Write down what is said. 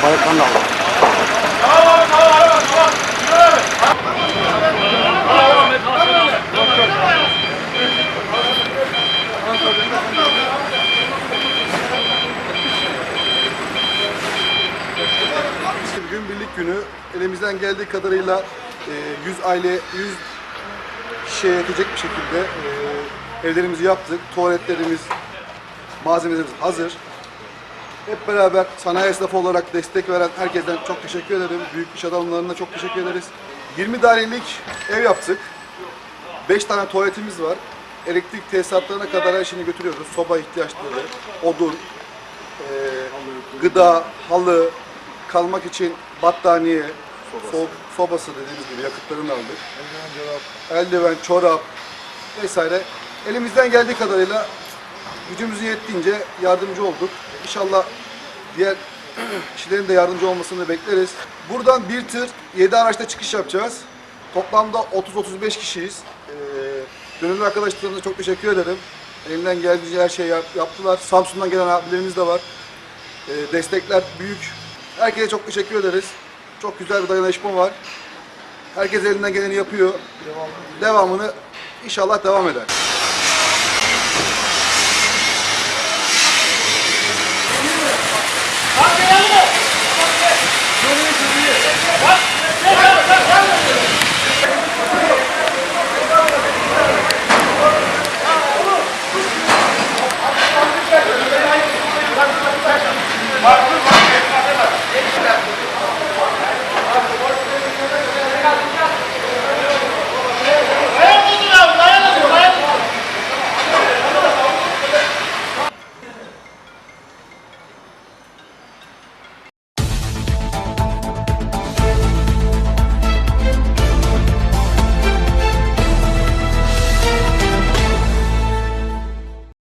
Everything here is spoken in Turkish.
Kendileri bayraklarını aldı. İşte bugün birlik günü. Elimizden geldiği kadarıyla e, 100 aile, 100 kişiye yetecek bir şekilde e, evlerimizi yaptık. Tuvaletlerimiz, malzemelerimiz hazır. Hep beraber sanayi esnafı olarak destek veren herkesten çok teşekkür ederim. Büyük iş adamlarına çok teşekkür ederiz. 20 dairelik ev yaptık. 5 tane tuvaletimiz var. Elektrik tesisatlarına kadar her şeyini götürüyoruz. Soba ihtiyaçları, odun, e, gıda, halı, kalmak için battaniye, so- sobası dediğimiz gibi yakıtlarını aldık. Eldiven, çorap vesaire. Elimizden geldiği kadarıyla gücümüzün yettiğince yardımcı olduk. İnşallah diğer kişilerin de yardımcı olmasını bekleriz. Buradan bir tır 7 araçta çıkış yapacağız. Toplamda 30-35 kişiyiz. Ee, gönüllü arkadaşlarımıza çok teşekkür ederim. Elinden geldiğince her şeyi yap- yaptılar. Samsun'dan gelen abilerimiz de var. Ee, destekler büyük. Herkese çok teşekkür ederiz. Çok güzel bir dayanışma var. Herkes elinden geleni yapıyor. Devamını inşallah devam eder.